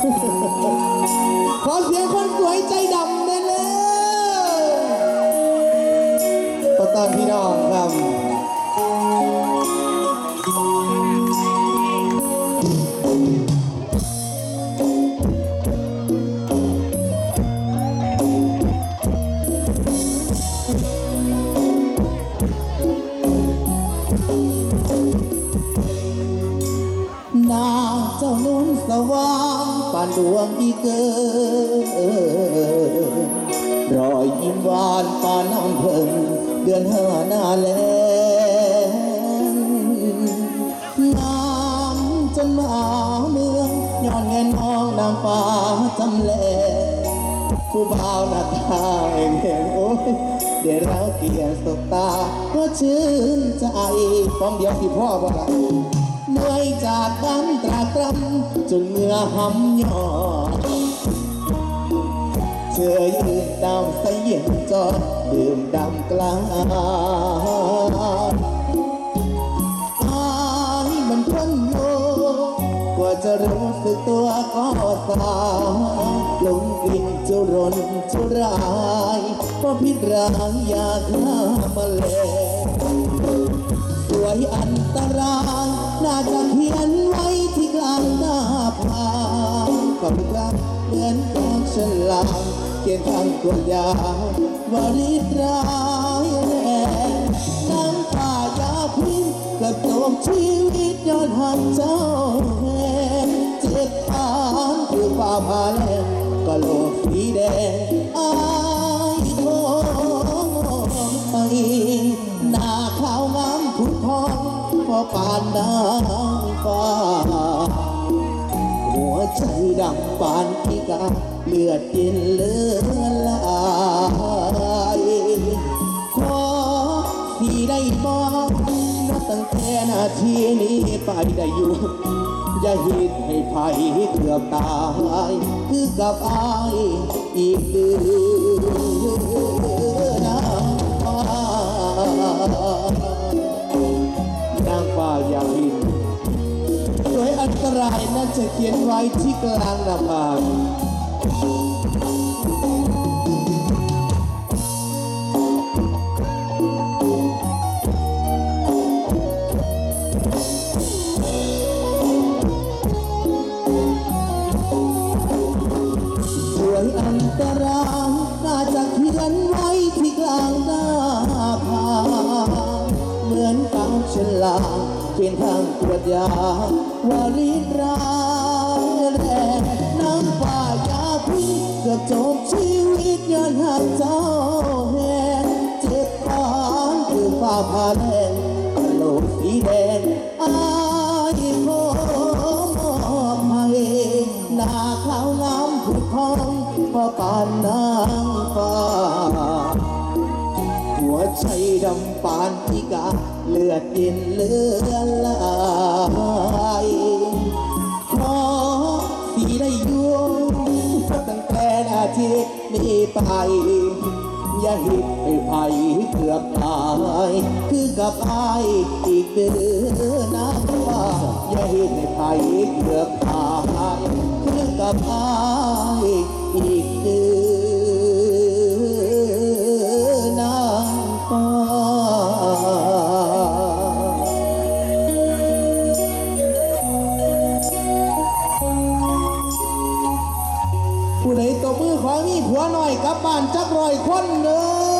ขอเสียงคนสวยใจดำแน่เลยขอตอนพี่น้องครับ นุนสว่างปานดวงอีเกินรอยยิ้มหวานปานน้ำเพิ่งเดือนห้าหน้าแลน้ำจนมาเมืองย้อนเงินน้องนางฟ้าจำแลผู้บ่าวหน้าตาเองเองโอ้ยเดี๋ยวเราเกียรสบตาก็ชื่นใจฟองเดียวที่พ่อบอกละ เหนื่อยจากกันตรากตรำจนเหงื่อหำยอเธอยืนดาวใสเย็นจอดดื่มดำกลางอายมันพ้นโลกกว่าจะรู้สึกตัวก็สายลงกลิ่นจุรนจุรายก็พิษร้ายอยากฆ่ามาแลสวยอัน น่าจะเขียนไว้ที่กลางหน้าผากับรักเหมือนกองฉลามเขียนทางกดยาววริตรายแรงน้ำตายาพิษกระตกชีวิตย้อนหักเจ้าแห่เจ็บปานคือฟ้าผ่าแรงก็โลกสีแดงอา พอปานนางฟ้า หัวใจดำปานพิกา เลือดกินเลือดลายขอที่ได้บอกนับตั้งแต่นาทีนี้ไปได้อยู่อย่าหิดให้ภัยเกือบตายคือกับอายอีกเดือนนะนางฟ้าอยากหินสวยอันตรายน่าจะเขียนไว้ที่กลางหน้าผากสวยอันตรายน่าจะเขียนไว้ที่กลางหน้าผากเหมือนกับฉลาก เขียนทางตรวจยาวาริตรายแรงน้ำป่ายาพิษกือบจบชีวิตย้อนหักเจ้าแหงเจ็บปานคือฟ้าผ่าแรงโลกสีแดงอายขอมอบให้หน้าขาวงามผุดพองพอปานนาง ดำปานพิกาเลือดเย็นเลือดลายขอสีได้ยู่ตั้งแต่นาทีนี้ไปอย่าหิดให้ภัยเกือบตายคือกับอายอีกเดือนนะว่าอย่าหิดให้ภัยเกือบตายคือกับอายอีกเดือน ผู้ใดตบมือขอมีผัวหน่อยกลับบ้านจักรอยคนเด้อ